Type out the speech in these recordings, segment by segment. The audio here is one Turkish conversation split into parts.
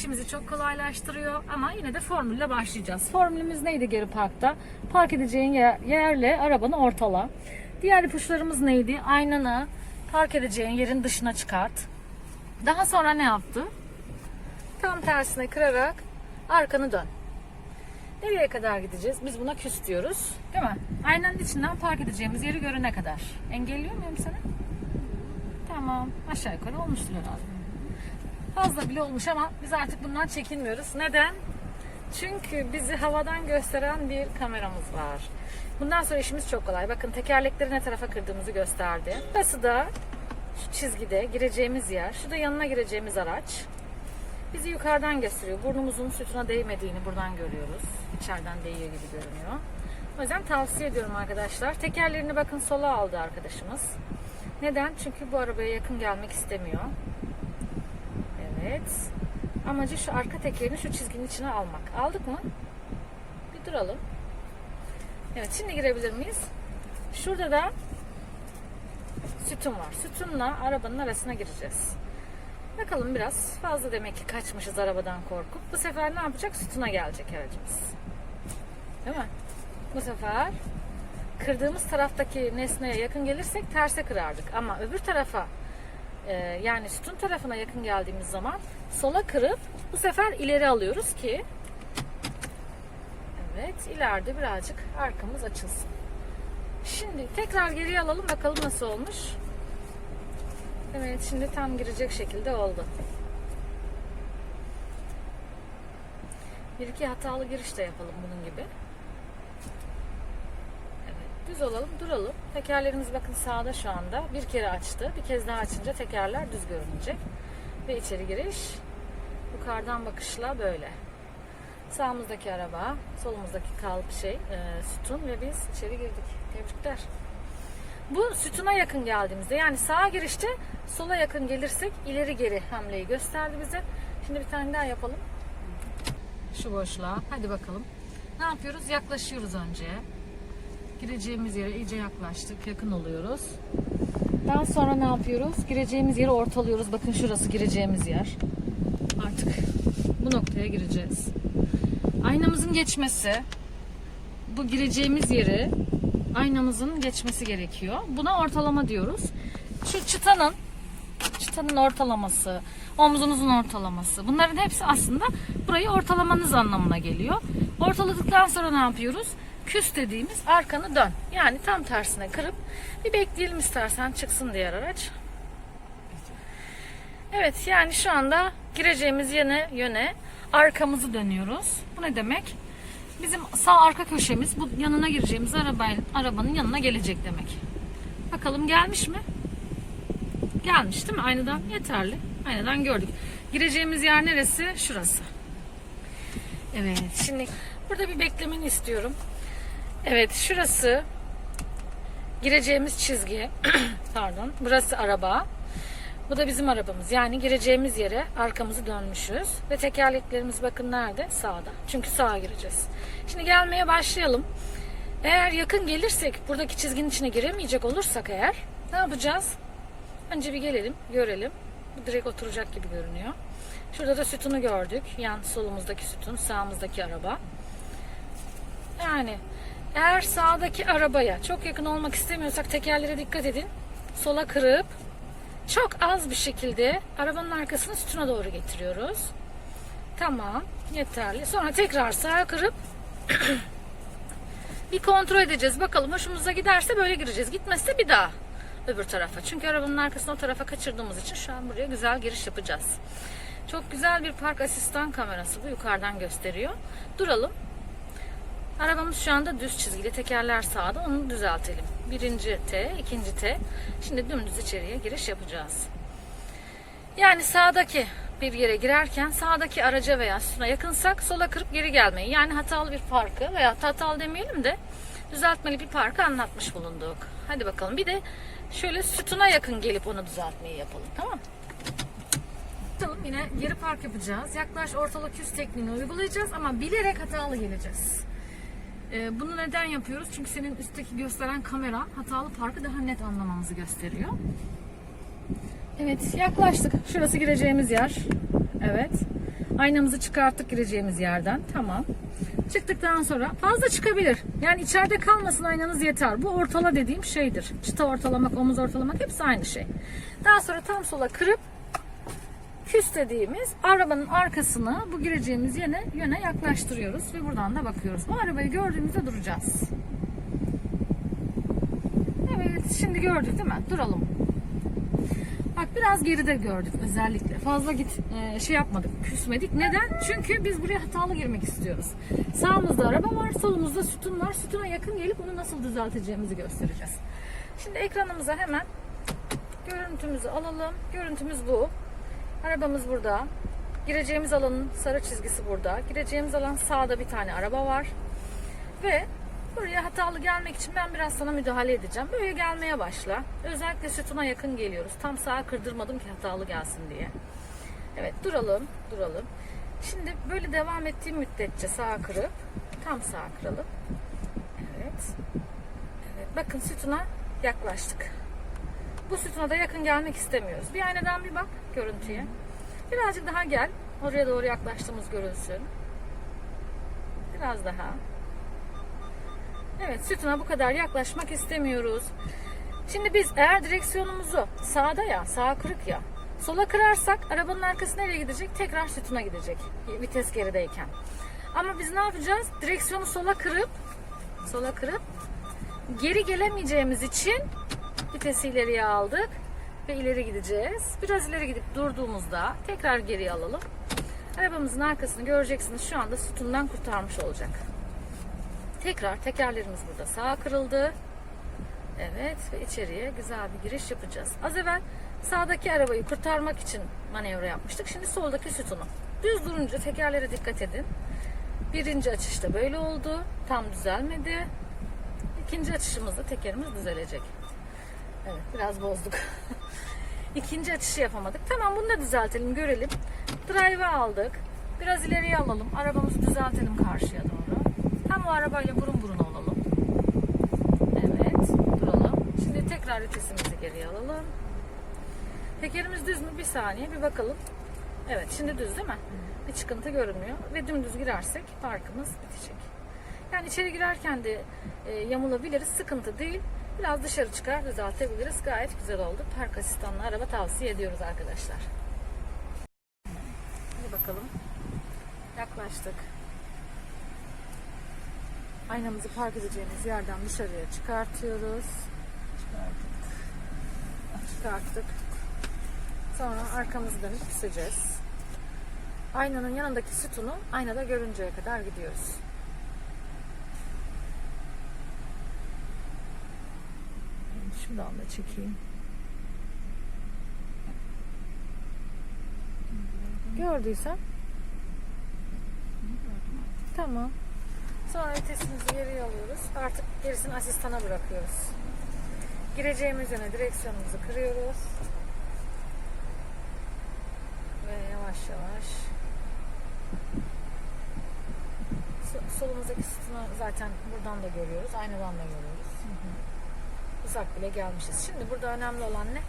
işimizi çok kolaylaştırıyor ama yine de formülle başlayacağız. Formülümüz neydi geri parkta? Park edeceğin yer- yerle arabanı ortala. Diğer ipuçlarımız neydi? Aynanı park edeceğin yerin dışına çıkart. Daha sonra ne yaptı? Tam tersine kırarak arkanı dön. Nereye kadar gideceğiz? Biz buna küs diyoruz. Değil mi? Aynanın içinden park edeceğimiz yeri görene kadar. Engelliyor muyum seni? Tamam. Aşağı yukarı olmuştur herhalde. Fazla bile olmuş ama biz artık bundan çekinmiyoruz. Neden? Çünkü bizi havadan gösteren bir kameramız var. Bundan sonra işimiz çok kolay. Bakın tekerlekleri ne tarafa kırdığımızı gösterdi. Burası da şu çizgide gireceğimiz yer. Şu da yanına gireceğimiz araç. Bizi yukarıdan gösteriyor. Burnumuzun sütuna değmediğini buradan görüyoruz. İçeriden değiyor gibi görünüyor. O yüzden tavsiye ediyorum arkadaşlar. Tekerlerini bakın sola aldı arkadaşımız. Neden? Çünkü bu arabaya yakın gelmek istemiyor. Evet. Amacı şu arka tekerini şu çizginin içine almak. Aldık mı? Bir duralım. Evet şimdi girebilir miyiz? Şurada da sütun var. Sütunla arabanın arasına gireceğiz. Bakalım biraz fazla demek ki kaçmışız arabadan korkup. Bu sefer ne yapacak? Sütuna gelecek aracımız. Değil mi? Bu sefer kırdığımız taraftaki nesneye yakın gelirsek terse kırardık. Ama öbür tarafa e, yani sütun tarafına yakın geldiğimiz zaman sola kırıp bu sefer ileri alıyoruz ki evet ileride birazcık arkamız açılsın. Şimdi tekrar geriye alalım bakalım nasıl olmuş. Evet şimdi tam girecek şekilde oldu. Bir iki hatalı giriş de yapalım bunun gibi. Düz olalım duralım. Tekerlerimiz bakın sağda şu anda. Bir kere açtı. Bir kez daha açınca tekerler düz görünecek. Ve içeri giriş yukarıdan bakışla böyle. Sağımızdaki araba, solumuzdaki kalk şey, e, sütun ve biz içeri girdik. Tebrikler. Bu sütuna yakın geldiğimizde yani sağa girişte sola yakın gelirsek ileri geri hamleyi gösterdi bize. Şimdi bir tane daha yapalım. Şu boşluğa. Hadi bakalım. Ne yapıyoruz? Yaklaşıyoruz önce. Gireceğimiz yere iyice yaklaştık. Yakın oluyoruz. Daha sonra ne yapıyoruz? Gireceğimiz yeri ortalıyoruz. Bakın şurası gireceğimiz yer. Artık bu noktaya gireceğiz. Aynamızın geçmesi bu gireceğimiz yeri aynamızın geçmesi gerekiyor. Buna ortalama diyoruz. Şu çıtanın çıtanın ortalaması, omzunuzun ortalaması. Bunların hepsi aslında burayı ortalamanız anlamına geliyor. Ortaladıktan sonra ne yapıyoruz? Küs dediğimiz arkanı dön. Yani tam tersine kırıp bir bekleyelim istersen çıksın diğer araç. Evet yani şu anda gireceğimiz yöne, yöne arkamızı dönüyoruz. Bu ne demek? Bizim sağ arka köşemiz bu yanına gireceğimiz arabanın, arabanın yanına gelecek demek. Bakalım gelmiş mi? Gelmiş değil mi? Aynadan yeterli. Aynadan gördük. Gireceğimiz yer neresi? Şurası. Evet. Şimdi burada bir beklemeni istiyorum. Evet şurası gireceğimiz çizgi. Pardon. Burası araba. Bu da bizim arabamız. Yani gireceğimiz yere arkamızı dönmüşüz. Ve tekerleklerimiz bakın nerede? Sağda. Çünkü sağa gireceğiz. Şimdi gelmeye başlayalım. Eğer yakın gelirsek, buradaki çizginin içine giremeyecek olursak eğer ne yapacağız? Önce bir gelelim, görelim. Bu direkt oturacak gibi görünüyor. Şurada da sütunu gördük. Yan solumuzdaki sütun, sağımızdaki araba. Yani eğer sağdaki arabaya çok yakın olmak istemiyorsak tekerlere dikkat edin. Sola kırıp çok az bir şekilde arabanın arkasını sütuna doğru getiriyoruz. Tamam, yeterli. Sonra tekrar sağa kırıp bir kontrol edeceğiz. Bakalım hoşumuza giderse böyle gireceğiz. Gitmezse bir daha öbür tarafa. Çünkü arabanın arkasını o tarafa kaçırdığımız için şu an buraya güzel giriş yapacağız. Çok güzel bir park asistan kamerası bu. Yukarıdan gösteriyor. Duralım. Arabamız şu anda düz çizgili. Tekerler sağda. Onu düzeltelim. Birinci T, ikinci T. Şimdi dümdüz içeriye giriş yapacağız. Yani sağdaki bir yere girerken sağdaki araca veya sütuna yakınsak sola kırıp geri gelmeyi yani hatalı bir parkı veya hatalı demeyelim de düzeltmeli bir parkı anlatmış bulunduk. Hadi bakalım bir de şöyle sütuna yakın gelip onu düzeltmeyi yapalım tamam mı? Bakalım yine geri park yapacağız. Yaklaş ortalık yüz tekniğini uygulayacağız ama bilerek hatalı geleceğiz. Ee, bunu neden yapıyoruz? Çünkü senin üstteki gösteren kamera hatalı parkı daha net anlamamızı gösteriyor. Evet yaklaştık. Şurası gireceğimiz yer. Evet. Aynamızı çıkarttık gireceğimiz yerden. Tamam. Çıktıktan sonra fazla çıkabilir. Yani içeride kalmasın aynanız yeter. Bu ortala dediğim şeydir. Çıta ortalamak, omuz ortalamak hepsi aynı şey. Daha sonra tam sola kırıp küs dediğimiz arabanın arkasını bu gireceğimiz yöne, yöne yaklaştırıyoruz ve buradan da bakıyoruz. Bu arabayı gördüğümüzde duracağız. Evet şimdi gördük değil mi? Duralım. Bak biraz geride gördük özellikle. Fazla git e, şey yapmadık, küsmedik. Neden? Çünkü biz buraya hatalı girmek istiyoruz. Sağımızda araba var, solumuzda sütun var. Sütuna yakın gelip onu nasıl düzelteceğimizi göstereceğiz. Şimdi ekranımıza hemen görüntümüzü alalım. Görüntümüz bu. Arabamız burada. Gireceğimiz alanın sarı çizgisi burada. Gireceğimiz alan sağda bir tane araba var. Ve buraya hatalı gelmek için ben biraz sana müdahale edeceğim. Böyle gelmeye başla. Özellikle sütuna yakın geliyoruz. Tam sağa kırdırmadım ki hatalı gelsin diye. Evet duralım, duralım. Şimdi böyle devam ettiğim müddetçe sağa kırıp tam sağa kıralım. Evet. Evet bakın sütuna yaklaştık. Bu sütuna da yakın gelmek istemiyoruz. Bir aynadan bir bak görüntüye. Birazcık daha gel. Oraya doğru yaklaştığımız görünsün. Biraz daha. Evet sütuna bu kadar yaklaşmak istemiyoruz. Şimdi biz eğer direksiyonumuzu sağda ya, sağa kırık ya, sola kırarsak arabanın arkası nereye gidecek? Tekrar sütuna gidecek. Vites gerideyken. Ama biz ne yapacağız? Direksiyonu sola kırıp sola kırıp geri gelemeyeceğimiz için vitesi ileriye aldık ve ileri gideceğiz. Biraz ileri gidip durduğumuzda tekrar geriye alalım. Arabamızın arkasını göreceksiniz. Şu anda sütundan kurtarmış olacak. Tekrar tekerlerimiz burada sağa kırıldı. Evet ve içeriye güzel bir giriş yapacağız. Az evvel sağdaki arabayı kurtarmak için manevra yapmıştık. Şimdi soldaki sütunu. Düz durunca tekerlere dikkat edin. Birinci açışta böyle oldu. Tam düzelmedi. İkinci açışımızda tekerimiz düzelecek. Evet biraz bozduk. İkinci açışı yapamadık. Tamam bunu da düzeltelim görelim. Drive'ı aldık. Biraz ileriye alalım. Arabamızı düzeltelim karşıya doğru. Tam o arabayla burun burun olalım. Evet duralım. Şimdi tekrar vitesimizi geriye alalım. Tekerimiz düz mü? Bir saniye bir bakalım. Evet şimdi düz değil mi? Bir çıkıntı görünmüyor. Ve dümdüz girersek parkımız bitecek. Yani içeri girerken de e, yamulabiliriz. Sıkıntı değil. Biraz dışarı çıkar düzeltebiliriz. Gayet güzel oldu. Park asistanlı araba tavsiye ediyoruz arkadaşlar. Hadi bakalım. Yaklaştık. Aynamızı park edeceğimiz yerden dışarıya çıkartıyoruz. Çıkarttık. Çıkarttık. Sonra arkamızı dönüp küseceğiz. Aynanın yanındaki sütunu aynada görünceye kadar gidiyoruz. Şuradan da çekeyim. Gördüysen. Tamam. Sonra vitesimizi geriye alıyoruz. Artık gerisini asistana bırakıyoruz. Gireceğimiz yöne direksiyonumuzu kırıyoruz. Ve yavaş yavaş So- solumuzdaki sütunu zaten buradan da görüyoruz. Aynadan da görüyoruz. Uzak bile gelmişiz. Şimdi burada önemli olan ne?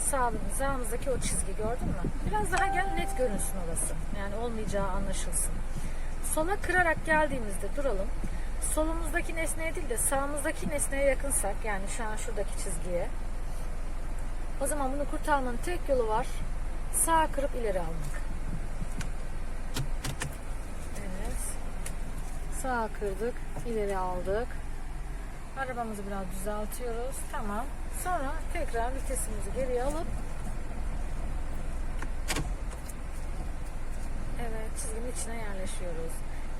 Sağ, sağımızdaki o çizgi gördün mü? Biraz daha gel net görünsün orası. Yani olmayacağı anlaşılsın. Sola kırarak geldiğimizde duralım. Solumuzdaki nesneye değil de sağımızdaki nesneye yakınsak yani şu an şuradaki çizgiye o zaman bunu kurtarmanın tek yolu var. Sağ kırıp ileri almak. Evet. Sağ kırdık, ileri aldık. Arabamızı biraz düzeltiyoruz. Tamam. Sonra tekrar vitesimizi geriye alıp Evet, çizginin içine yerleşiyoruz.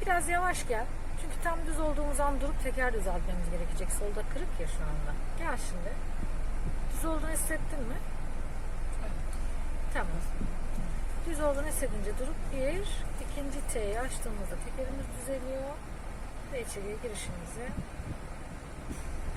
Biraz yavaş gel. Çünkü tam düz olduğumuz an durup teker düzeltmemiz gerekecek. Solda kırık ya şu anda. Gel şimdi. Düz olduğunu hissettin mi? Tamam. Düz olduğunu hissedince durup bir, ikinci T'yi açtığımızda tekerimiz düzeliyor. Ve içeriye girişimizi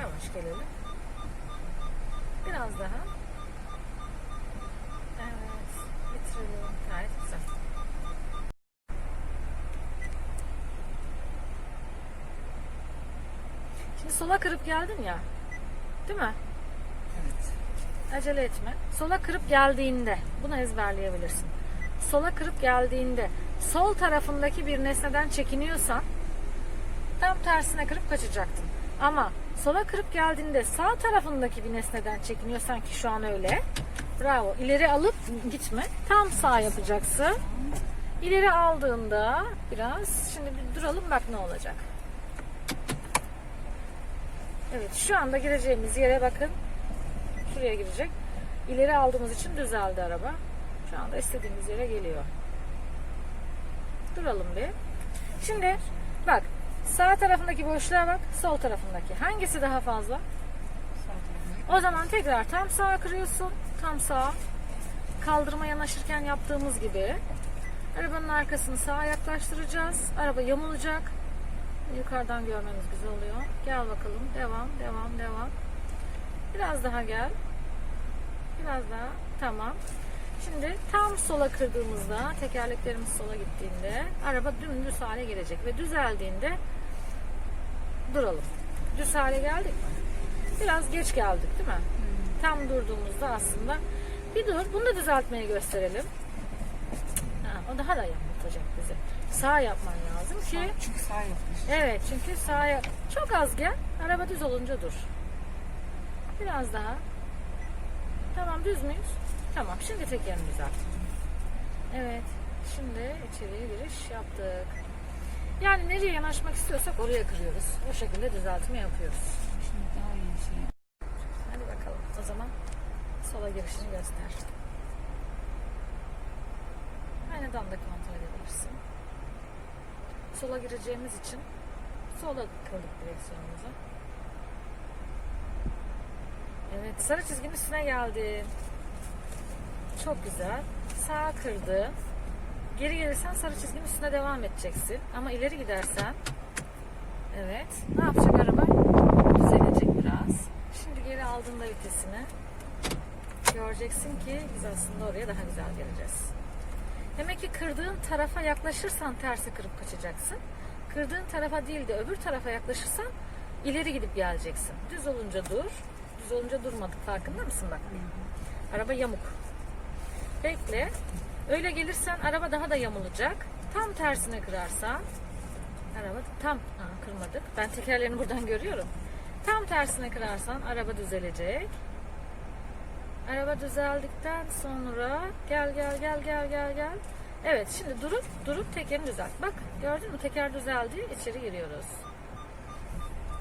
yavaş gelelim. Biraz daha. Evet. Bitirelim. Gayet güzel. Şimdi sola kırıp geldin ya. Değil mi? Evet. Acele etme. Sola kırıp geldiğinde bunu ezberleyebilirsin. sola kırıp geldiğinde sol tarafındaki bir nesneden çekiniyorsan tam tersine kırıp kaçacaktın. Ama sola kırıp geldiğinde sağ tarafındaki bir nesneden çekiniyorsan ki şu an öyle. Bravo. İleri alıp gitme. Tam sağ yapacaksın. İleri aldığında biraz şimdi bir duralım bak ne olacak. Evet şu anda gireceğimiz yere bakın. Şuraya girecek. İleri aldığımız için düzeldi araba. Şu anda istediğimiz yere geliyor. Duralım bir. Şimdi bak sağ tarafındaki boşluğa bak sol tarafındaki. Hangisi daha fazla? O zaman tekrar tam sağa kırıyorsun. Tam sağa. Kaldırıma yanaşırken yaptığımız gibi. Arabanın arkasını sağa yaklaştıracağız. Araba yamulacak. Yukarıdan görmemiz güzel oluyor. Gel bakalım. Devam, devam, devam. Biraz daha gel. Biraz daha. Tamam. Şimdi tam sola kırdığımızda, tekerleklerimiz sola gittiğinde araba dümdüz hale gelecek ve düzeldiğinde duralım. Düz hale geldik mi? Biraz geç geldik değil mi? Tam durduğumuzda aslında bir dur, bunu da düzeltmeye gösterelim. Ha, o daha da yanıltacak bizi. Sağ yapman lazım ki Çünkü sağ yapmış. Evet çünkü sağa çok az gel. Araba düz olunca dur. Biraz daha. Tamam düz müyüz? Tamam şimdi tekerini düzelt. Evet. Şimdi içeriye giriş yaptık. Yani nereye yanaşmak istiyorsak oraya kırıyoruz. O şekilde düzeltme yapıyoruz. Şimdi daha iyi bir şey. Hadi bakalım. O zaman sola girişini göster. Aynadan da kontrol edebilirsin. Sola gireceğimiz için sola kırdık direksiyonumuzu. Evet, sarı çizginin üstüne geldi. Çok güzel. Sağa kırdı. Geri gelirsen sarı çizginin üstüne devam edeceksin. Ama ileri gidersen evet. Ne yapacak araba? Düzelecek biraz. Şimdi geri aldığında vitesini göreceksin ki biz aslında oraya daha güzel geleceğiz. Demek ki kırdığın tarafa yaklaşırsan tersi kırıp kaçacaksın. Kırdığın tarafa değil de öbür tarafa yaklaşırsan ileri gidip geleceksin. Düz olunca dur. Düz olunca durmadık. Farkında mısın bak? Araba yamuk. Bekle. Öyle gelirsen araba daha da yamulacak. Tam tersine kırarsan araba tam ha, kırmadık. Ben tekerlerini buradan görüyorum. Tam tersine kırarsan araba düzelecek. Araba düzeldikten sonra gel gel gel gel gel gel. Evet şimdi durup durup tekerini düzelt. Bak gördün mü teker düzeldi. İçeri giriyoruz.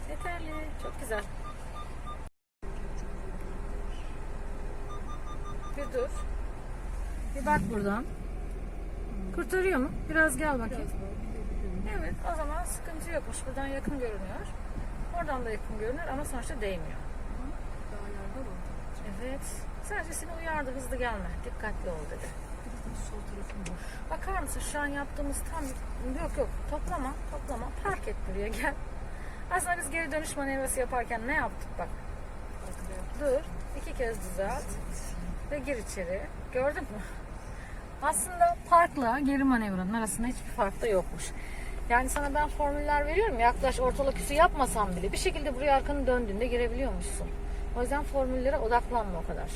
Yeterli. Çok güzel. Bir dur. Bir bak buradan. Kurtarıyor mu? Biraz gel bakayım. Evet o zaman sıkıntı yokmuş. Buradan yakın görünüyor. Oradan da yakın görünür ama sonuçta değmiyor. Evet. Sadece seni uyardı hızlı gelme. Dikkatli ol dedi. Sol tarafım boş. Bakar mısın şu an yaptığımız tam yok yok toplama toplama park et buraya gel. Aslında biz geri dönüş manevrası yaparken ne yaptık bak. Dur iki kez düzelt ve gir içeri. Gördün mü? Aslında parkla geri manevranın arasında hiçbir fark da yokmuş. Yani sana ben formüller veriyorum yaklaş ortalık üstü yapmasam bile bir şekilde buraya arkanı döndüğünde girebiliyormuşsun. O yüzden formüllere odaklanma o kadar.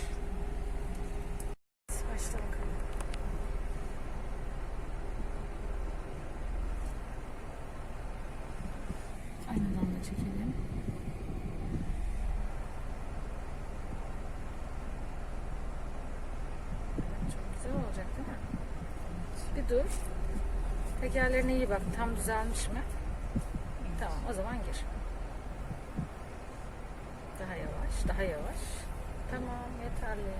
Başla bakalım. Aynadan da çekelim. Çok güzel olacak değil mi? Bir dur. Tekerlerine iyi bak. Tam düzelmiş mi? Tamam o zaman gir. Daha yavaş, daha yavaş. Tamam yeterli.